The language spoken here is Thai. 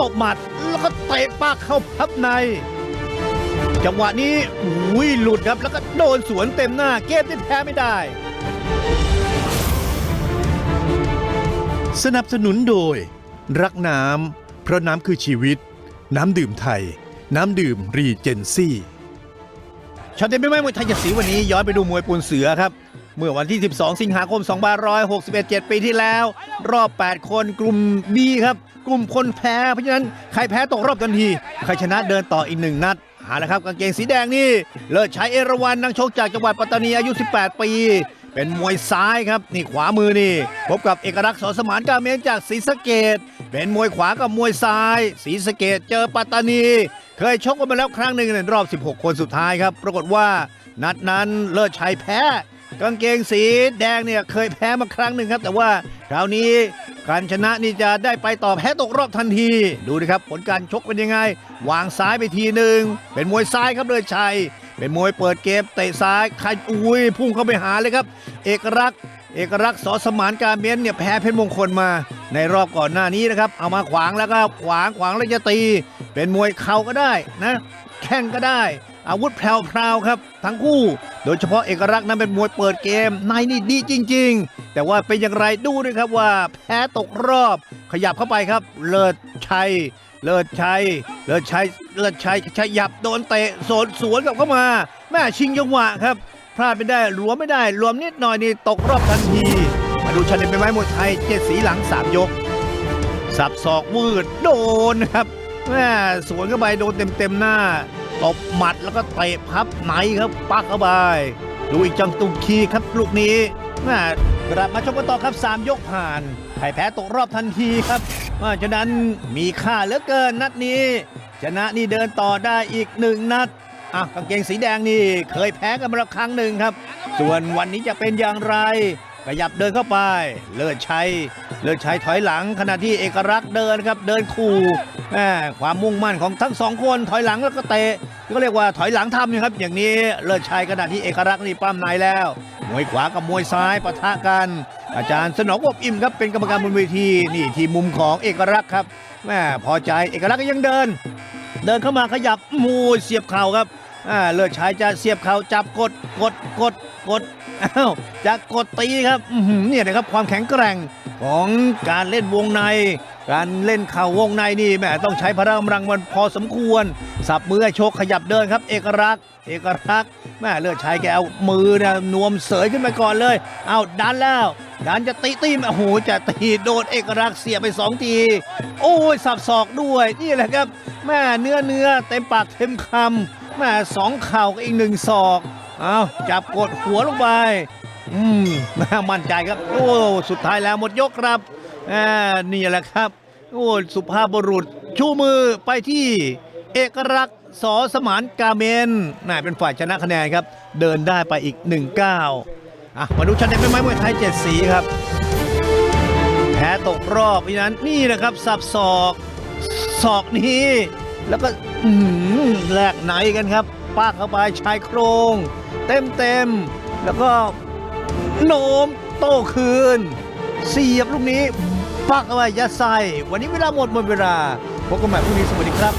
ตบหมัด แล้วก็เตะปากเข้าพับใน จังหวะนี้อุ้ยหลุดครับแล้วก็โดนสวนเต็มหน้าเกมที่แพ้ไม่ได้ สนับสนุนโดย รักน้ำเพราะน้ำคือชีวิต น้ำดื่มไทย น้ำดื่มรีเจนซี่ชาวเต็มไม่ไม่มวยไทยจะสีวันนี้ย้อนไปดูมวยปูนเสือครับ เมื่อวันที่ 12 สิงหาคม 2561 7ปีที่แล้ว รอบ 8 คนกลุ่ม B ครับ กลุ่มคนแพ้เพราะฉะนั้นใครแพ้ตกรอบทันที ใครชนะเดินต่ออีกหนึ่งนัดหาละครับกางเกงสีแดงนี่ เลิศชัยเอราวันนักชกจากจังหวัดปัตตานีอายุ 18 ปี เป็นมวยซ้ายครับ นี่ขวามือนี่ พบกับเอกลักษณ์สอสมานกาเมนจากศรีสะเกดเป็นมวยขวากับมวยซ้ายศรีสะเกดเจอปัตตานี เคยชกกันมาแล้วครั้งหนึ่งในรอบ 16 คนสุดท้ายครับ ปรากฏว่านัดนั้นเลิศชัยแพ้ กางเกงสีแดงเนี่ยเคยแพ้มาครั้งหนึ่งครับ แต่ว่าคราวนี้การชนะนี่จะได้ไปต่อแพ้ตกรอบทันที ดูนะครับผลการชกเป็นยังไง วางซ้ายไปทีหนึ่งเป็นมวยซ้ายครับเลิศชัย เป็นมวยเปิดเกมเตะซ้ายใครอุ้ยพุ่งเข้าไปหาเลยครับ เอกลักษณ์เอกลักษณ์สอสมานการเมียนเนี่ยแพ้เพชรมงคลมาในรอบก่อนหน้านี้นะครับ เอามาขวางแล้วก็ขวางขวางแล้วจะตี เป็นมวยเข่าก็ได้นะ แข้งก็ได้ อาวุธแพรวๆครับ ทั้งคู่ โดยเฉพาะเอกลักษณ์นั้นเป็นมวยเปิดเกมในนี่ดีจริง ๆ แต่ว่าเป็นอย่างไรดูด้วยครับว่าแพ้ตกรอบ ขยับเข้าไปครับ เลิศชัย เลิศชัย เลิศชัย เลิศชัยขยับโดนเตะสวนสวนกลับเข้ามา แม่ชิงจังหวะครับ พลาดไม่ได้หลวมไม่ได้รวมนิดหน่อยนี่ตกรอบทันที มาดูชันเดนเป็นไม้มวยไทยเจ็ดสีหลังสามยกสับศอกวืดโดนครับแม่สวนเข้าไปโดนเต็มเต็มๆหน้า ตบหมัดแล้วก็เตะพับไหนครับปักเข้าไปดูอีกจังตุกคีครับลูกนี้แม่กลับมาชมกันต่อครับ 3 ยกผ่านใครแพ้ตกรอบทันทีครับว่าฉะนั้นมีค่าเหลือเกินนัดนี้ ชนะนี่เดินต่อได้อีกหนึ่งนัดอะกางเกงสีแดงนี่เคยแพ้กันมาแล้วครั้งหนึ่งครับ ส่วนวันนี้จะเป็นอย่างไรขยับเดินเข้าไป เลิศชัย เลิศชัยถอยหลังขณะที่เอกลักษณ์เดินครับเดินคู่แม่ความมุ่งมั่นของทั้งสองคนถอยหลังแล้วก็เตะก็เรียกว่าถอยหลังทำนะครับ อย่างนี้เลิศชัยขณะที่เอกลักษณ์นี่ปั้มในแล้วมวยขวากับมวยซ้ายปะทะกัน อาจารย์สนองอบอิ่มครับเป็นกรรมการบนเวทีนี่ที่มุมของเอกลักษณ์ครับแม่พอใจเอกลักษณ์ก็ยังเดิน เดินเข้ามาขยับมูเสียบเข่าครับ เลิศชายจะเสียบเข่าจับกดกดกดกดอ้าวจะกดตีครับอืเนี่ยนะครับความแข็งแกร่งของการเล่นวงใน การเล่นเข่าวงในนี่แหมต้องใช้พลังกำลังมันพอสมควร สับมือให้โชกขยับเดินครับ เอกลักษณ์เอกลักษณ์แม่เลือดชายแกเอามือนี่ยนวมเสยขึ้นไปก่อนเลย เอาดันแล้วดันจะตีตีมโอ้โหจะตีโดนเอกลักษณ์เสียไปสองที โอ้ยสับศอกด้วยนี่แหละครับแม่เนื้อเนื้อเต็มปากเต็มคำ แม่สองเข่ากับอีกหนึ่งศอกเอาจับกดหัวลงไป อืมแม่มั่นใจครับ โอ้สุดท้ายแล้วหมดยกครับอ่านี่แหละครับ โอ้สุภาพบุรุษ ชูมือไปที่เอกลักษณ์สอสมานกาเมนน่าเป็นฝ่ายชนะคะแนนครับ เดินได้ไปอีกหนึ่งก้าอะมาดูชันเดนเป็นไม้มวยไทยเจ็ดสีครับ แพ้ตกรอบเพราะฉะนั้นนี่นะครับสับศอกศอกนี้ แล้วก็แหลกไหนกันครับปากเข้าไปชายโครง เต็มเต็มแล้วก็โน้มโตคืน เสียบลูกนี้ปักเอาไว้ยัดใส่วันนี้เวลาหมดหมดเวลาพบกันใหม่พรุ่งนี้สวัสดีครับ